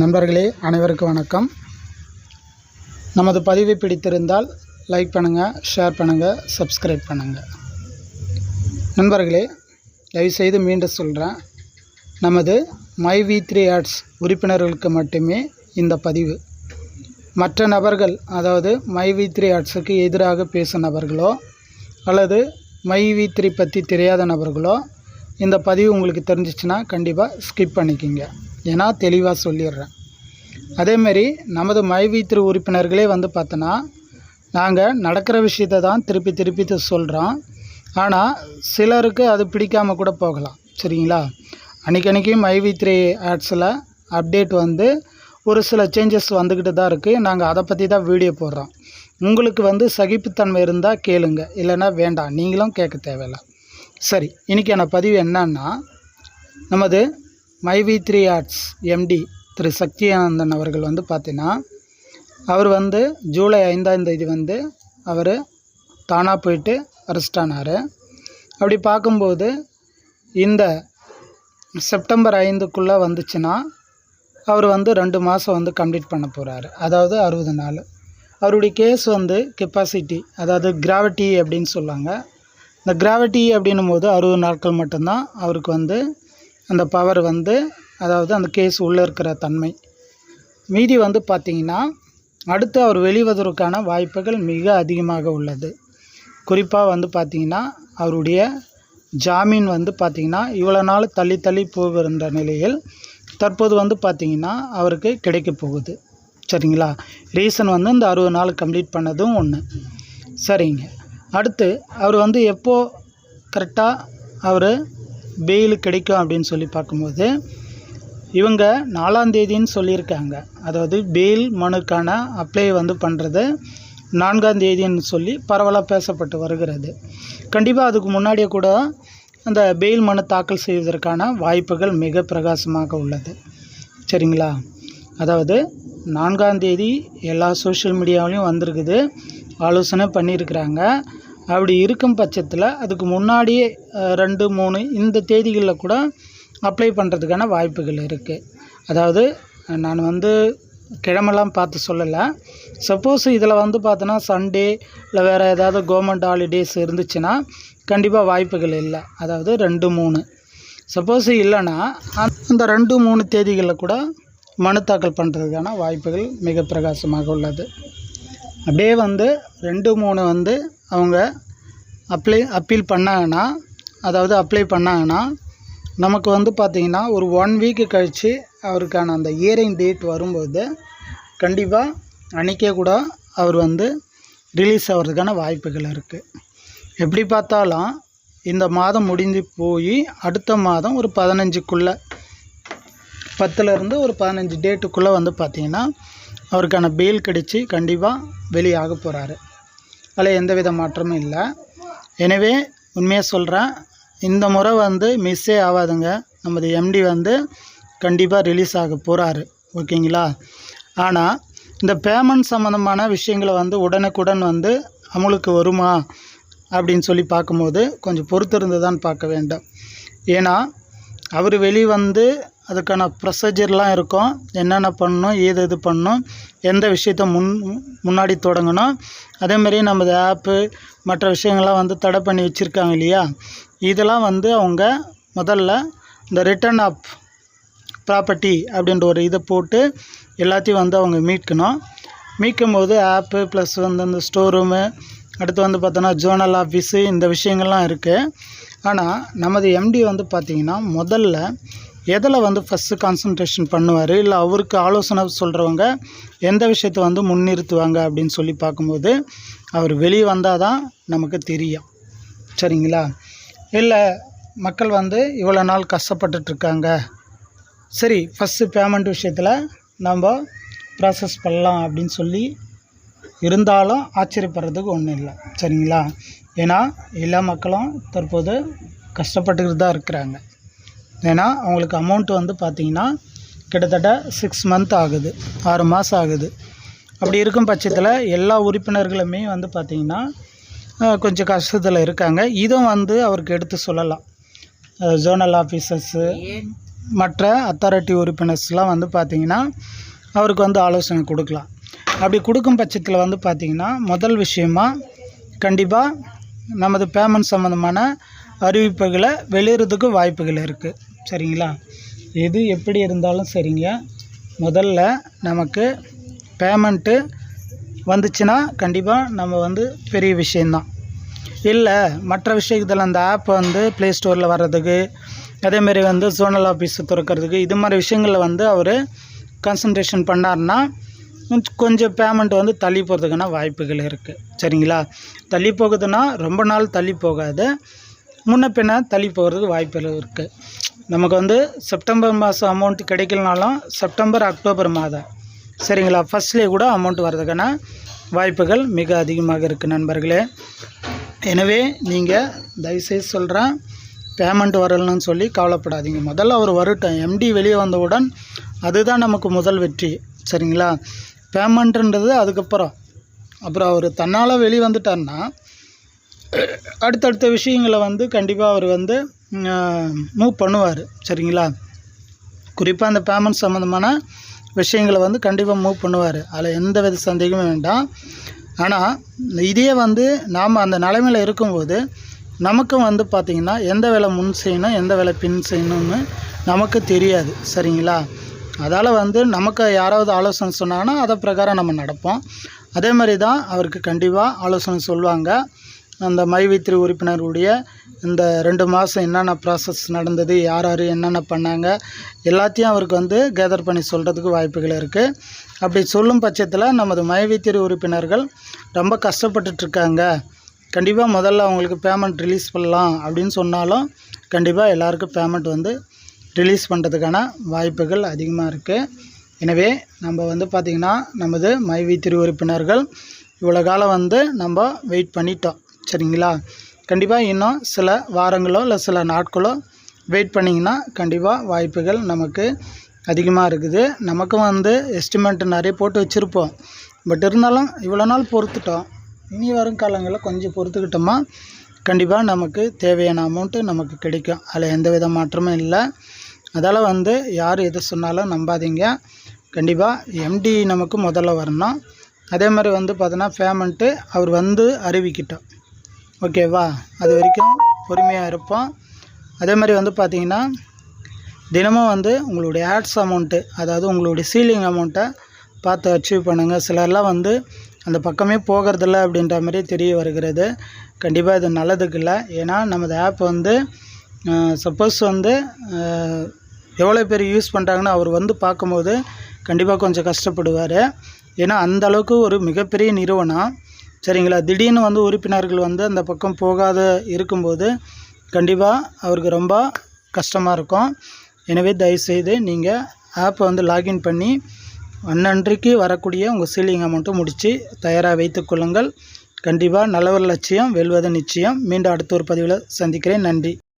நண்பர்களே அனைவருக்கும் வணக்கம். நமது பதிவை பிடித்திருந்தால் லைக் பண்ணுங்கள் ஷேர் பண்ணுங்கள் சப்ஸ்கிரைப் பண்ணுங்கள் நண்பர்களே தயவுசெய்து மீண்டும் சொல்கிறேன் நமது மை வி த்ரீ ஆட்ஸ் உறுப்பினர்களுக்கு மட்டுமே இந்த பதிவு. மற்ற நபர்கள் அதாவது மை வி த்ரீ ஆட்ஸுக்கு எதிராக பேசும் நபர்களோ அல்லது மை வி த்ரீ பற்றி தெரியாத நபர்களோ இந்த பதிவு உங்களுக்கு தெரிஞ்சிச்சுன்னா கண்டிப்பாக ஸ்கிப் பண்ணிக்கிங்க. ஏன்னா தெளிவாக சொல்லிடுறேன். அதேமாரி நமது மை உறுப்பினர்களே வந்து பார்த்தோன்னா நாங்கள் நடக்கிற விஷயத்த தான் திருப்பி திருப்பி சொல்கிறோம் ஆனால் சிலருக்கு அது பிடிக்காமல் கூட போகலாம். சரிங்களா? அன்றைக்கி மைவி த்ரீ ஆட்ஸில் அப்டேட் வந்து ஒரு சில சேஞ்சஸ் வந்துக்கிட்டு தான் இருக்குது நாங்கள் அதை பற்றி தான் வீடியோ போடுறோம். உங்களுக்கு வந்து சகிப்புத்தன்மை இருந்தால் கேளுங்க. இல்லைன்னா வேண்டாம். நீங்களும் கேட்க தேவையில்ல. சரி இன்றைக்கான பதிவு என்னன்னா நமது my V three arts MD Thiru Sakthiyanandan அவர்கள் வந்து பார்த்தீங்கன்னா அவர் வந்து ஜூலை ஐந்தாம் தேதி வந்து அவர் தானாக போயிட்டு அரெஸ்ட் ஆனார். அப்படி பார்க்கும்போது இந்த செப்டம்பர் ஐந்துக்குள்ளே வந்துச்சுன்னா அவர் வந்து ரெண்டு மாதம் வந்து கம்ப்ளீட் பண்ண போகிறாரு அதாவது அறுபது நாள். அவருடைய கேஸ் வந்து கெப்பாசிட்டி அதாவது கிராவிட்டி அப்படின்னு சொல்லுவாங்க. இந்த கிராவிட்டி அப்படின்னும் போது அறுபது நாட்கள் மட்டும்தான் அவருக்கு வந்து அந்த பவர் வந்து அதாவது அந்த கேஸ் உள்ளே இருக்கிற தன்மை. மீதி வந்து பார்த்திங்கன்னா அடுத்து அவர் வெளிவதற்கான வாய்ப்புகள் மிக அதிகமாக உள்ளது. குறிப்பாக வந்து பார்த்திங்கன்னா அவருடைய ஜாமீன் வந்து பார்த்திங்கன்னா இவ்வளோ நாள் தள்ளி தள்ளி போகின்ற நிலையில் தற்போது வந்து பார்த்திங்கன்னா அவருக்கு கிடைக்க போகுது. சரிங்களா? ரீசன் வந்து இந்த அறுபது நாள் கம்ப்ளீட் பண்ணதும் ஒன்று சரிங்க. அடுத்து அவர் வந்து எப்போது கரெக்டாக அவர் பெயில் கிடைக்கும் அப்படின்னு சொல்லி பார்க்கும்போது இவங்க நாலாம் தேதின்னு சொல்லியிருக்காங்க. அதாவது பெயில் மனுக்கான அப்ளை வந்து பண்ணுறது நான்காம் தேதின்னு சொல்லி பரவலாக பேசப்பட்டு வருகிறது. கண்டிப்பாக அதுக்கு முன்னாடியே கூட அந்த பெயில் மனு தாக்கல் செய்வதற்கான வாய்ப்புகள் மிக பிரகாசமாக உள்ளது. சரிங்களா? அதாவது நான்காம் தேதி எல்லா சோஷியல் மீடியாவிலையும் வந்திருக்குது. ஆலோசனை பண்ணியிருக்கிறாங்க. அப்படி இருக்கும் பட்சத்தில் அதுக்கு முன்னாடியே ரெண்டு மூணு இந்த தேதிகளில் கூட அப்ளை பண்ணுறதுக்கான வாய்ப்புகள் இருக்குது அதாவது நான் வந்து கிழமெல்லாம் பார்த்து சொல்லலை. சப்போஸ் இதில் வந்து பார்த்தோன்னா சண்டே இல்லை வேறு ஏதாவது கவர்மெண்ட் ஹாலிடேஸ் இருந்துச்சுன்னா கண்டிப்பாக வாய்ப்புகள் இல்லை. அதாவது ரெண்டு மூணு. சப்போஸ் இல்லைன்னா அந்த ரெண்டு மூணு தேதிகளில் கூட மனு தாக்கல் பண்ணுறதுக்கான வாய்ப்புகள் மிக பிரகாசமாக உள்ளது. அப்படியே வந்து ரெண்டு மூணு வந்து அவங்க அப்ளை அப்பீல் பண்ணாங்கன்னா அதாவது அப்ளை பண்ணாங்கன்னா நமக்கு வந்து பார்த்திங்கன்னா ஒரு ஒன் வீக்கு கழித்து அவருக்கான அந்த இயரிங் டேட் வரும்போது கண்டிப்பாக அன்றைக்கே கூட அவர் வந்து ரிலீஸ் ஆகிறதுக்கான வாய்ப்புகள் இருக்குது எப்படி பார்த்தாலும் இந்த மாதம் முடிஞ்சு போய் அடுத்த மாதம் ஒரு பதினஞ்சுக்குள்ளே பத்துலேருந்து ஒரு பதினஞ்சு டேட்டுக்குள்ளே வந்து பார்த்திங்கன்னா அவருக்கான பெயில் கிடைச்சி கண்டிப்பாக வெளியாக போகிறாரு அதில் எந்த வித மாற்றமும் இல்லை. எனவே உண்மையாக சொல்கிறேன் இந்த முறை வந்து மிஸ்ஸே ஆகாதுங்க. நமது எம்டி வந்து கண்டிப்பாக ரிலீஸ் ஆக போகிறாரு ஓகேங்களா? ஆனால் இந்த பேமெண்ட் சம்மந்தமான விஷயங்களை வந்து உடனுக்குடன் வந்து அமுலுக்கு வருமா? அப்படின்னு சொல்லி பார்க்கும்போது கொஞ்சம் பொறுத்திருந்து தான் பார்க்க வேண்டும். ஏன்னா அவர் வெளியே வந்து அதுக்கான ப்ரொசீஜர்லாம் இருக்கும். என்னென்ன பண்ணணும் ஏது இது பண்ணணும் எந்த விஷயத்த முன் முன்னாடி தொடங்கணும். அதேமாரி நம்ம ஆப்பு மற்ற விஷயங்கள்லாம் வந்து தடை பண்ணி வச்சுருக்காங்க இல்லையா? இதெல்லாம் வந்து அவங்க முதல்ல இந்த ரிட்டர்ன் ஆப் ப்ராப்பர்ட்டி அப்படின்ற ஒரு இதை போட்டு எல்லாத்தையும் வந்து அவங்க மீட்கணும். மீட்கும் போது ஆப்பு ப்ளஸ் வந்து அந்த ஸ்டோர் ரூமு அடுத்து வந்து பார்த்தோன்னா ஜோனல் ஆஃபீஸு இந்த விஷயங்கள்லாம் இருக்குது ஆனால் நமது எம்டி வந்து பார்த்திங்கன்னா முதல்ல எதில் வந்து ஃபஸ்ட்டு கான்சன்ட்ரேஷன் பண்ணுவார்? இல்லை அவருக்கு ஆலோசனை சொல்கிறவங்க எந்த விஷயத்தை வந்து முன்னிறுத்துவாங்க அப்படின்னு சொல்லி பார்க்கும்போது அவர் வெளியே வந்தால் தான் நமக்கு தெரியும். சரிங்களா? இல்லை மக்கள் வந்து இவ்வளோ நாள் கஷ்டப்பட்டுட்ருக்காங்க சரி ஃபஸ்ட்டு பேமெண்ட் விஷயத்தில் நம்ம ப்ராசஸ் பண்ணலாம் அப்படின்னு சொல்லி இருந்தாலும் ஆச்சரியப்படுறதுக்கு ஒன்றும் இல்லை. சரிங்களா? ஏன்னா எல்லா மக்களும் தற்போது கஷ்டப்பட்டுக்கிட்டு தான் இருக்கிறாங்க. ஏன்னா அவங்களுக்கு அமௌண்ட் வந்து பார்த்திங்கன்னா கிட்டத்தட்ட சிக்ஸ் மந்த் ஆகுது. ஆறு மாதம் ஆகுது. அப்படி இருக்கும் பட்சத்தில் எல்லா உறுப்பினர்களுமே வந்து பார்த்திங்கன்னா கொஞ்சம் கஷ்டத்தில் இருக்காங்க. இதுவும் வந்து அவருக்கு எடுத்து சொல்லலாம். ஜோனல் ஆஃபீஸர்ஸு மற்ற அத்தாரிட்டி உறுப்பினர்ஸ்லாம் வந்து பார்த்திங்கன்னா அவருக்கு வந்து ஆலோசனை கொடுக்கலாம். அப்படி கொடுக்கும் பட்சத்தில் வந்து பார்த்திங்கன்னா முதல் விஷயமா கண்டிப்பாக நமது பேமெண்ட் சம்மந்தமான அறிவிப்புகளை வெளியிறதுக்கு வாய்ப்புகள் இருக்குது சரிங்களா? எது எப்படி இருந்தாலும் சரிங்க. முதல்ல நமக்கு பேமெண்ட்டு வந்துச்சுன்னா கண்டிப்பாக நம்ம வந்து பெரிய விஷயந்தான் இல்லை மற்ற விஷயத்தில் அந்த ஆப் வந்து ப்ளே ஸ்டோரில் வர்றதுக்கு அதேமாரி வந்து ஜோனல் ஆஃபீஸ் திறக்கிறதுக்கு இது மாதிரி விஷயங்களில் வந்து அவர் கான்சன்ட்ரேஷன் பண்ணாருன்னா கொஞ்சம் கொஞ்சம் பேமெண்ட் வந்து தள்ளி போகிறதுக்கான வாய்ப்புகள் இருக்குது சரிங்களா? தள்ளி போகுதுன்னா ரொம்ப நாள் தள்ளி போகாது. முன்ன பின்ன தள்ளி போகிறதுக்கு வாய்ப்புகள் இருக்குது நமக்கு வந்து செப்டம்பர் மாதம் அமௌண்ட் கிடைக்கலனாலும் செப்டம்பர் அக்டோபர் மாதம். சரிங்களா? ஃபஸ்ட்லேயே கூட அமௌண்ட் வர்றதுக்கான வாய்ப்புகள் மிக அதிகமாக இருக்குது நண்பர்களே. எனவே நீங்கள் தயவுசெய்து சொல்கிறேன் பேமெண்ட் வரலன்னு சொல்லி கவலைப்படாதீங்க. முதல்ல அவர் வரட்டும் எம்டி வெளியே வந்தவுடன் அதுதான் நமக்கு முதல் வெற்றி. சரிங்களா? பேமெண்ட்டுன்றது அதுக்கப்புறம். அப்புறம் அவர் தன்னால் வெளி வந்துட்டார்னா அடுத்தடுத்த விஷயங்களை வந்து கண்டிப்பாக அவர் வந்து மூவ் பண்ணுவார். சரிங்களா? குறிப்பாக அந்த பேமெண்ட் சம்மந்தமான விஷயங்களை வந்து கண்டிப்பாக மூவ் பண்ணுவார். அதில் எந்த வித சந்தேகமும் வேண்டாம். ஆனால் இதே வந்து நாம் அந்த நிலைமையில் இருக்கும்போது நமக்கும் வந்து பார்த்திங்கன்னா எந்த வேலை முன் செய்யணும் எந்த வேலை பின் செய்யணும்னு நமக்கு தெரியாது. சரிங்களா? அதால் வந்து நமக்கு யாராவது ஆலோசனை சொன்னாங்கன்னா அதை பிரகாரம் நம்ம நடப்போம். அதே மாதிரி தான் அவருக்கு கண்டிப்பாக ஆலோசனை சொல்லுவாங்க. அந்த மைவித்திரி உறுப்பினருடைய இந்த ரெண்டு மாதம் என்னென்ன ப்ராசஸ் நடந்தது யார் யார் என்னென்ன பண்ணாங்க எல்லாத்தையும் அவருக்கு வந்து கேதர் பண்ணி சொல்கிறதுக்கு வாய்ப்புகள் இருக்குது அப்படி சொல்லும் பட்சத்தில் நமது மைவித்திரி உறுப்பினர்கள் ரொம்ப கஷ்டப்பட்டுட்ருக்காங்க. கண்டிப்பாக முதல்ல அவங்களுக்கு பேமெண்ட் ரிலீஸ் பண்ணலாம் அப்படின்னு சொன்னாலும் கண்டிப்பாக எல்லாருக்கும் பேமெண்ட் வந்து ரிலீஸ் பண்ணுறதுக்கான வாய்ப்புகள் அதிகமாக இருக்குது எனவே நம்ம வந்து பார்த்திங்கன்னா நமது மைவி திரு உறுப்பினர்கள் இவ்வளோ காலம் வந்து நம்ம வெயிட் பண்ணிட்டோம். சரிங்களா? கண்டிப்பாக இன்னும் சில வாரங்களோ இல்லை சில நாட்களோ வெயிட் பண்ணிங்கன்னா கண்டிப்பாக வாய்ப்புகள் நமக்கு அதிகமாக இருக்குது. நமக்கும் வந்து எஸ்டிமேட் நிறைய போட்டு வச்சுருப்போம். பட் இருந்தாலும் இவ்வளோ நாள் பொறுத்துட்டோம். இனி வரும் காலங்களில் கொஞ்சம் பொறுத்துக்கிட்டோமா? கண்டிப்பாக நமக்கு தேவையான அமௌண்ட்டு நமக்கு கிடைக்கும். அதில் எந்த வித மாற்றமும் இல்லை. அதால் வந்து யார் எது சொன்னாலும் நம்பாதீங்க. கண்டிப்பாக எம்டி நமக்கு முதல்ல வரணும். அதே மாதிரி வந்து பார்த்தோன்னா பேமெண்ட்டு அவர் வந்து அறிவிக்கிட்டோம். ஓகேவா அது வரைக்கும் பொறுமையாக இருப்போம். அதே மாதிரி வந்து பார்த்திங்கன்னா தினமும் வந்து உங்களுடைய ஆட்ஸ் அமௌண்ட்டு அதாவது உங்களுடைய சீலிங் அமௌண்ட்டை பார்த்து அச்சீவ் பண்ணுங்கள் சிலர்லாம் வந்து அந்த பக்கமே போகிறதில்ல அப்படின்ற மாதிரி தெரிய வருகிறது. கண்டிப்பாக இது நல்லதுக்கு இல்லை ஏன்னா நமது ஆப் வந்து சப்போஸ் வந்து எவ்வளோ பேர் யூஸ் பண்ணுறாங்கன்னு அவர் வந்து பார்க்கும்போது கண்டிப்பாக கொஞ்சம் கஷ்டப்படுவார். ஏன்னா அந்த அளவுக்கு ஒரு மிகப்பெரிய நிறுவனம். சரிங்களா? திடீர்னு வந்து உறுப்பினர்கள் வந்து அந்த பக்கம் போகாத இருக்கும்போது கண்டிப்பாக அவருக்கு ரொம்ப கஷ்டமாக இருக்கும். எனவே தயவுசெய்து நீங்கள் ஆப்பை வந்து லாகின் பண்ணி அன்னன்றைக்கு வரக்கூடிய உங்கள் சீலிங் அமௌண்ட்டை முடித்து தயாராக வைத்துக்கொள்ளுங்கள் கண்டிப்பாக நல்ல ஒரு லட்சியம் வெல்வது நிச்சயம். மீண்டும் அடுத்த ஒரு பதிவில் சந்திக்கிறேன். நன்றி.